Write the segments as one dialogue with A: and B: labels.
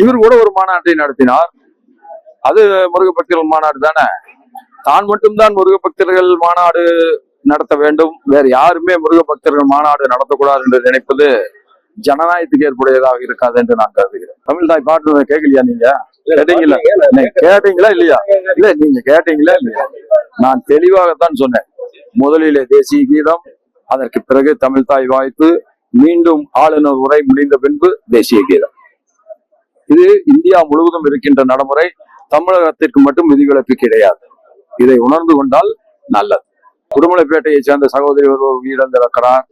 A: இவர் கூட ஒரு மாநாட்டை நடத்தினார். அது முருக பக்தர்கள் மாநாடு தானே? தான் மட்டும்தான் முருக பக்தர்கள் மாநாடு நடத்த வேண்டும். வேற யாருமே முருக பக்தர்கள் மாநாடு நடத்தக்கூடாது என்று நினைப்பது ஜனநாயகத்துக்கு ஏற்புடையதாக இருக்காது என்று நான் கருதுகிறேன். தமிழ் தாய் பாட்டு கேட்கலையா நீங்க? கேட்டீங்களா? கேட்டீங்களா இல்லையா? இல்ல நீங்க கேட்டீங்களா இல்லையா? நான் தெளிவாகத்தான் சொன்னேன். முதலிலே தேசிய கீதம் அதற்கு பிறகு தமிழ் தாய் வாய்ப்பு மீண்டும் ஆளுநர் உரை முடிந்த பின்பு தேசிய கீதம். இது இந்தியா முழுவதும் இருக்கின்ற நடைமுறை தமிழகத்திற்கு மட்டும் விதிவிலக்கு கிடையாது. இதை உணர்ந்து கொண்டால் நல்லது. குருமலைப்பேட்டையை சேர்ந்த சகோதரி ஒருவர் உயிரிழந்திருக்கிறார்.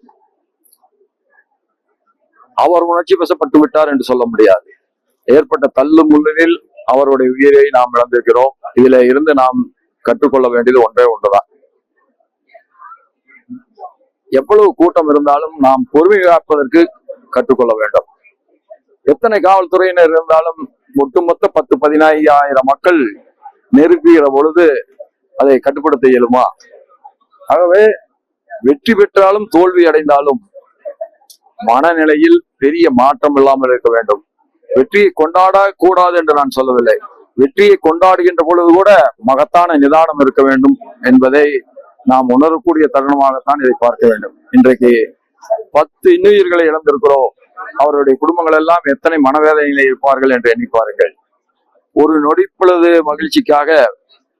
A: அவர் உணர்ச்சி வசப்பட்டு விட்டார் என்று சொல்ல முடியாது. ஏற்பட்ட தள்ளு முள்ளில் அவருடைய உயிரை நாம் இழந்திருக்கிறோம். இதுல இருந்து நாம் கற்றுக்கொள்ள வேண்டியது ஒன்றே ஒன்றுதான். எவ்வளவு கூட்டம் இருந்தாலும் நாம் பொறுமை காப்பதற்கு கற்றுக்கொள்ள வேண்டும். எத்தனை காவல்துறையினர் இருந்தாலும் ஒட்டுமொத்த பத்து பதினாயிரம் மக்கள் நெருங்குகிற பொழுது அதை கட்டுப்படுத்த இயலுமா? ஆகவே வெற்றி பெற்றாலும் தோல்வி அடைந்தாலும் மனநிலையில் பெரிய மாற்றம் இல்லாமல் இருக்க வேண்டும். வெற்றியை கொண்டாட கூடாது என்று நான் சொல்லவில்லை. வெற்றியை கொண்டாடுகின்ற பொழுது கூட மகத்தான நிதானம் இருக்க வேண்டும் என்பதை நாம் உணரக்கூடிய தருணமாகத்தான் இதை பார்க்க வேண்டும். இன்றைக்கு பத்து இன்னுயிர்களை இழந்திருக்கிறோம். அவருடைய குடும்பங்கள் எல்லாம் எத்தனை மனவேதனையில இருப்பார்கள் என்று எண்ணி ஒரு நொடிப்பொழுது மகிழ்ச்சிக்காக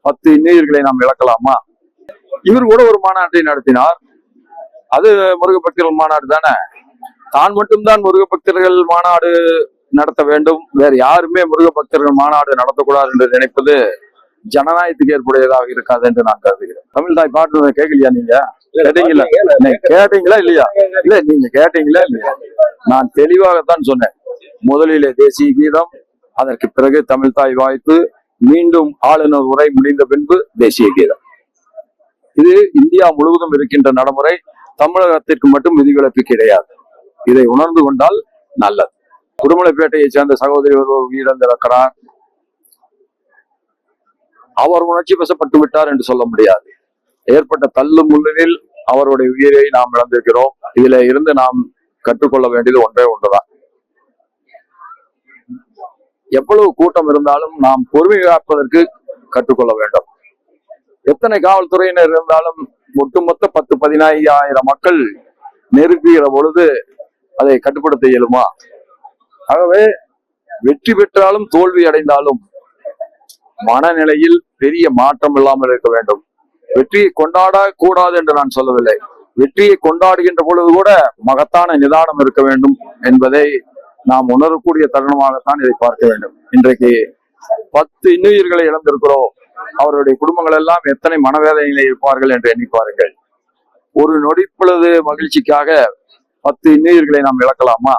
A: பத்து இன்னுயிர்களை நாம் இழக்கலாமா? இவர் கூட ஒரு மாநாட்டை நடத்தினார். அது முருகபக்தர்கள் மாநாடு தானே? தான் மட்டும்தான் முருக பக்தர்கள் மாநாடு நடத்த வேண்டும். வேற யாருமே முருக பக்தர்கள் மாநாடு நடத்தக்கூடாது என்று நினைப்பது ஜனநாயகத்துக்கு ஏற்புடையதாக இருக்காது என்று நான் கருதுகிறேன். தமிழ் தாய் பாட்டு கேட்கலையா நீங்க? கேட்டீங்களா? கேட்டீங்களா இல்லையா? இல்ல நீங்க கேட்டீங்களா இல்லையா? நான் தெளிவாகத்தான் சொன்னேன். முதலிலே தேசிய கீதம் அதற்கு பிறகு தமிழ் தாய் வாய்ப்பு மீண்டும் ஆளுநர் உரை முடிந்த பின்பு தேசிய கீதம். இது இந்தியா முழுவதும் இருக்கின்ற நடைமுறை தமிழகத்திற்கு மட்டும் விதிவிலக்கு கிடையாது. இதை உணர்ந்து கொண்டால் நல்லது. குருமலைப்பேட்டையை சேர்ந்த சகோதரி ஒருவர் உயிரிழந்திருக்கிறார். அவர் உணர்ச்சி வசப்பட்டு விட்டார் என்று சொல்ல முடியாது. ஏற்பட்ட தள்ளு முள்ளினில் அவருடைய உயிரை நாம் இழந்திருக்கிறோம். இதுல இருந்து நாம் கற்றுக்கொள்ள வேண்டியது ஒன்றே ஒன்றுதான். எவ்வளவு கூட்டம் இருந்தாலும் நாம் பொறுமை காப்பதற்கு கற்றுக்கொள்ள வேண்டும். எத்தனை காவல்துறையினர் இருந்தாலும் ஒட்டுமொத்த பத்து பதினாயிரம் மக்கள் நெருங்குகிற பொழுது அதை கட்டுப்படுத்த இயலுமா? ஆகவே வெற்றி பெற்றாலும் தோல்வி அடைந்தாலும் மனநிலையில் பெரிய மாற்றம் இல்லாமல் இருக்க வேண்டும். வெற்றியை கொண்டாட கூடாது என்று நான் சொல்லவில்லை. வெற்றியை கொண்டாடுகின்ற பொழுது கூட மகத்தான நிதானம் இருக்க வேண்டும் என்பதை நாம் உணரக்கூடிய தருணமாகத்தான் இதை பார்க்க வேண்டும். இன்றைக்கு பத்து இன்னுயிர்களை இழந்திருக்கிறோம். அவருடைய குடும்பங்கள் எல்லாம் எத்தனை மனவேதனையில இருப்பார்கள் என்று எண்ணி பாருங்கள். ஒரு நொடிப்பொழுது மகிழ்ச்சிக்காக பத்து இன்னுயிர்களை நாம் இழக்கலாமா?